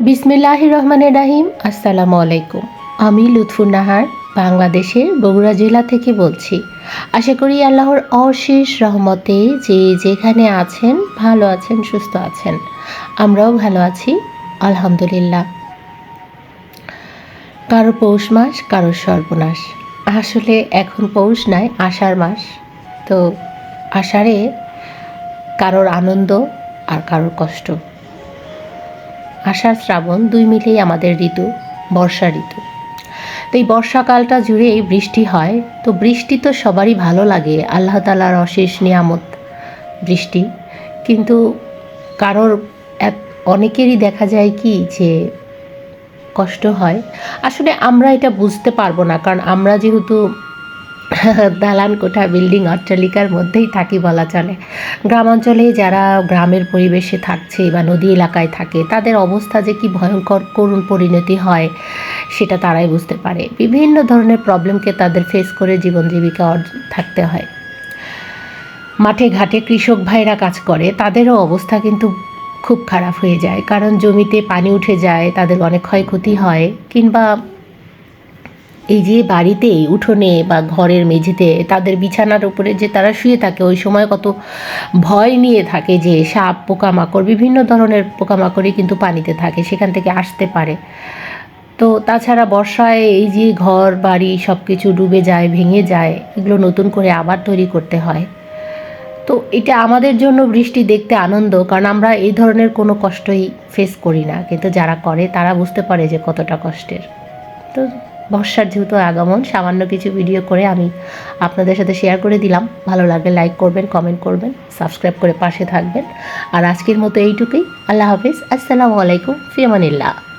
বিসমিল্লাহ রহমানের রাহিম আসসালামু আলাইকুম আমি লুৎফুর নাহার বাংলাদেশের বগুড়া জেলা থেকে বলছি। আশা করি আল্লাহর অশেষ রহমতে যে যেখানে আছেন, ভালো আছেন, সুস্থ আছেন। আমরাও ভালো আছি, আলহামদুলিল্লাহ। কারও পৌষ মাস, কারও সর্বনাশ। আসলে এখন পৌষ নয় আষাঢ় মাস। তো আষাঢ়ে কারোর আনন্দ আর কারোর কষ্ট। আষাঢ় শ্রাবণ দুই মিলেই আমাদের ঋতু, বর্ষা ঋতু। তো এই বর্ষাকালটা জুড়েই বৃষ্টি হয়, তো বৃষ্টি তো সবারই ভালো লাগে, আল্লাহ তালার অশেষ নিয়ামত বৃষ্টি। কিন্তু কারোর এক- অনেকেরই দেখা যায় কি যে কষ্ট হয়। আসলে আমরা এটা বুঝতে পারব না, কারণ আমরা যেহেতু দালান কোঠা বিল্ডিং অট্টালিকার মধ্যেই থাকি বলা চলে। গ্রামাঞ্চলে যারা গ্রামের পরিবেশে থাকছে বা নদী এলাকায় থাকে, তাদের অবস্থা যে কি ভয়ঙ্কর করুণ পরিণতি হয়, সেটা তারাই বুঝতে পারে। বিভিন্ন ধরনের প্রবলেমকে তাদের ফেস করে জীবন জীবিকা থাকতে হয়। মাঠে ঘাটে কৃষক ভাইরা কাজ করে, তাদেরও অবস্থা কিন্তু খুব খারাপ হয়ে যায়। কারণ জমিতে পানি উঠে যায়, তাদের অনেক ক্ষয়ক্ষতি হয়, কিংবা এই যে বাড়িতে উঠোনে বা ঘরের মেঝেতে তাদের বিছানার উপরে যে তারা শুয়ে থাকে, ওই সময় কত ভয় নিয়ে থাকে যে সাপ, পোকামাকড়, বিভিন্ন ধরনের পোকামাকড়ই কিন্তু পানিতে থাকে, সেখান থেকে আসতে পারে। তো তাছাড়া বর্ষায় এই যে ঘর, বাড়ি সব কিছু ডুবে যায়, ভেঙে যায়, এগুলো নতুন করে আবার তৈরি করতে হয়। তো এটা আমাদের জন্য বৃষ্টি দেখতে আনন্দ, কারণ আমরা এই ধরনের কোনো কষ্টই ফেস করি না। কিন্তু যারা করে, তারা বুঝতে পারে যে কতটা কষ্টের। তো বর্ষার যেহেতু আগমন, সামান্য কিছু ভিডিও করে আমি আপনাদের সাথে শেয়ার করে দিলাম। ভালো লাগলে লাইক করবেন কমেন্ট করবেন সাবস্ক্রাইব করে পাশে থাকবেন। আর আজকের মতো এইটুকুই। আল্লাহ হাফিজ। আসসালামু আলাইকুম। ফিয়ামানিল্লাহ